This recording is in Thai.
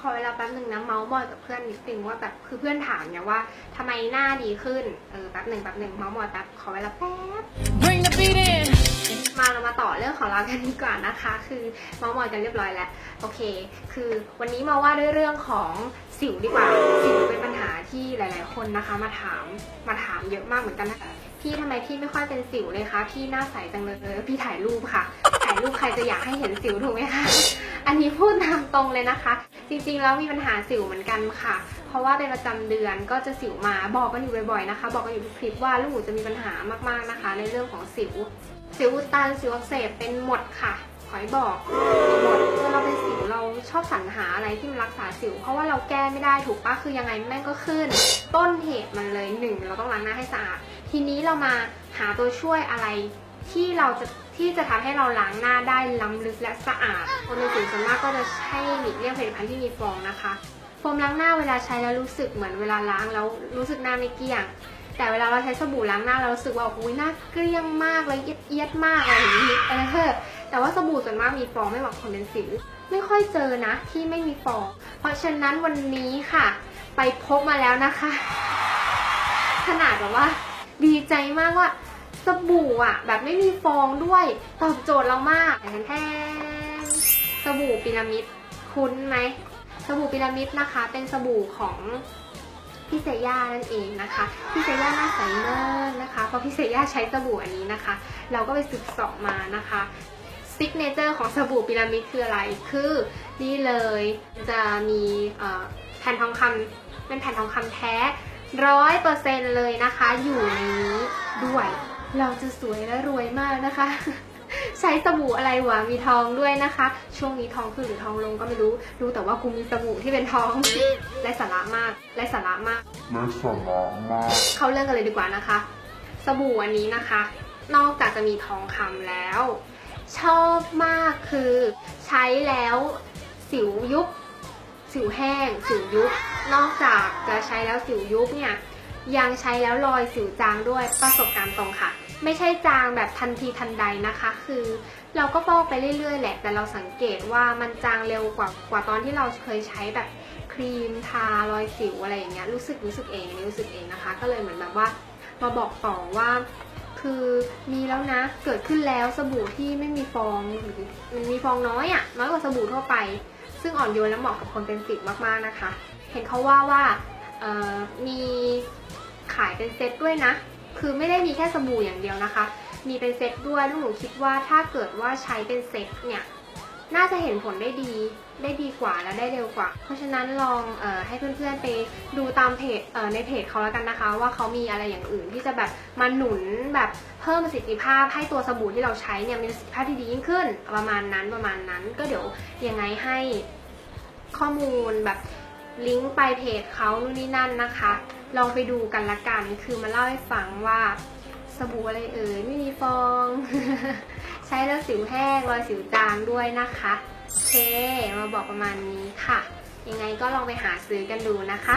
ขอเวลาแป๊บหนึ่งนะเมาส์มอยกับเพื่อนนิดนึงว่าแบบคือเพื่อนถามเนี่ยว่าทำไมหน้าดีขึ้นเออแป๊บหนึ่งแป๊บหนึ่งเมาส์มอยแป๊บขอเวลาแป๊บ Bring the beat in. มาเรามาต่อเรื่องของเรากันดีกว่านะคะ คือเมาส์มอยกันเรียบร้อยแล้วโอเค คือวันนี้มาว่าด้วยเรื่องของสิวดีกว่า สิวเป็นปัญหาที่หลาย ๆ คนนะคะมาถามมาถามเยอะมากเหมือนกันนะคะพี่ทำไมพี่ไม่ค่อยเป็นสิวเลยคะพี่หน้าใสจังเลยพี่ถ่ายรูปค่ะ ถ่ายรูปใครจะอยากให้เห็นสิวถูกไหมคะ อันนี้พูดตามตรงเลยนะคะ จริงๆแล้วมีปัญหาสิวเหมือนกันค่ะ เพราะว่าเป็นประจำเดือนก็จะสิวมาบอกกันอยู่บ่อยๆนะคะ บอกกันอยู่ทุกคลิปว่าลูกหนูจะมีปัญหามากๆนะคะ ในเรื่องของสิว สิวอุดตันสิวอักเสบเป็นหมดค่ะขอยบอกหมดเมื่อเราเป็นสิวเราชอบสรรหาอะไรที่มันรักษาสิว เพราะว่าเราแก้ไม่ได้ถูกปะคือยังไงแม่งก็ขึ้น ต้นเหตุมันเลยหนึ่งเราต้องล้างหน้าให้สะอาดทีนี้เรามาหาตัวช่วยอะไรที่เราจะ ที่จะทำให้เราล้างหน้าได้ล้ำลึกและสะอาดคนเป็นสิวส่วนมากก็จะใช้หลีกเลี่ยงผลิตภัณฑ์ที่มีฟองนะคะโฟมล้างหน้าเวลาใช้แล้วรู้สึกเหมือนเวลาล้างแล้วรู้สึกหน้าไม่เกลี้ยง แต่เวลาเราใช้สบู่ล้างหน้าเรารู้สึกว่าโอ้ยหน้าเกลี้ยงมากเลยเอียดเอียมากอะไรอย่างนี้เออแต่ว่าสบู่ส่วนมากมีฟองไม่เหมาะกับคนเป็นสิวไม่ค่อยเจอนะที่ไม่มีฟอง เพราะฉะนั้นวันนี้ค่ะ ไปพบมาแล้วนะคะ ขนาดแบบว่า ดีใจมากว่า สบู่อะ แบบไม่มีฟองด้วยตอบโจทย์เรามากแทนแทนสบู่พีระมิดคุ้นไหมสบู่พีระมิดนะคะ เป็นสบู่ของพี่เซย่านั่นเองนะคะพี่เซย่าหน้าใสมากนะคะเพราะพี่เซย่าใช้สบู่อันนี้นะคะ เราก็ไปศึกษามานะคะซิกเนเจอร์ของสบู่พีระมิดคืออะไร คือนี่เลยจะมีแผ่นทองคำเป็นแผ่นทองคำแท้ร้อยเปอร์เซ็นเลยนะคะ อยู่ในนี้ด้วย เราจะสวยและรวยมากนะคะ ใช้สบู่อะไรวะมีทองด้วยนะคะ ช่วงนี้ทองขึ้นหรือทองลงก็ไม่รู้รู้แต่ว่ากูมีสบู่ที่เป็นทองและสาระมากและสาระมากและสาระมาก เข้าเรื่องกันเลยดีกว่านะคะ สบู่อันนี้นะคะ นอกจากจะมีทองคำแล้ว ชอบมากคือใช้แล้วสิวยุบสิวแห้ง สิวยุบ นอกจากจะใช้แล้วสิวยุบเนี่ย ยังใช้แล้วรอยสิวจางด้วยประสบการณ์ตรงค่ะ ไม่ใช่จางแบบทันทีทันใดนะคะ คือเราก็ฟอกไปเรื่อยๆแหละ แต่เราสังเกตว่ามันจางเร็วกว่ากว่าตอนที่เราเคยใช้แบบครีมทารอยสิวอะไรอย่างเงี้ยรู้สึกรู้สึกเองนี่รู้สึกเองนะคะ ก็เลยเหมือนแบบว่ามาบอกต่อว่า คือมีแล้วนะเกิดขึ้นแล้วสบู่ที่ไม่มีฟองหรือมันมีฟองน้อยอะ่ะน้อยกว่าสบู่ทั่วไป ซึ่งอ่อนโยนและเหมาะกับคนเป็นสิวมากๆนะคะ เห็นเขาว่าว่ามีขายเป็นเซตด้วยนะ คือไม่ได้มีแค่สบู่อย่างเดียวนะคะ มีเป็นเซตด้วยลูกหนูคิดว่าถ้าเกิดว่าใช้เป็นเซตเนี่ยน่าจะเห็นผลได้ดีได้ดีกว่าและได้เร็วกว่า เพราะฉะนั้นลองออให้เพื่อนๆไปดูตามเพจในเพจเขาแล้วกันนะคะ ว่าเขามีอะไรอย่างอื่นที่จะแบบมาหนุนแบบเพิ่มประสิทธิภาพให้ตัวสบู่ที่เราใช้เนี่ยมีประสิทธิภาพที่ดียิ่งขึ้น ประมาณนั้นประมาณนั้นก็เดี๋ยวยังไงให้ข้อมูลแบบลิงก์ไปเพจเขานู่นนี่นั่นนะคะ ลองไปดูกันละกัน คือมาเล่าให้ฟังว่าสบู่อะไรเอ่ยไม่มีฟอง ใช้แล้วสิวแห้งรอยสิวจางด้วยนะคะโอเค มาบอกประมาณนี้ค่ะ ยังไงก็ลองไปหาซื้อกันดูนะคะ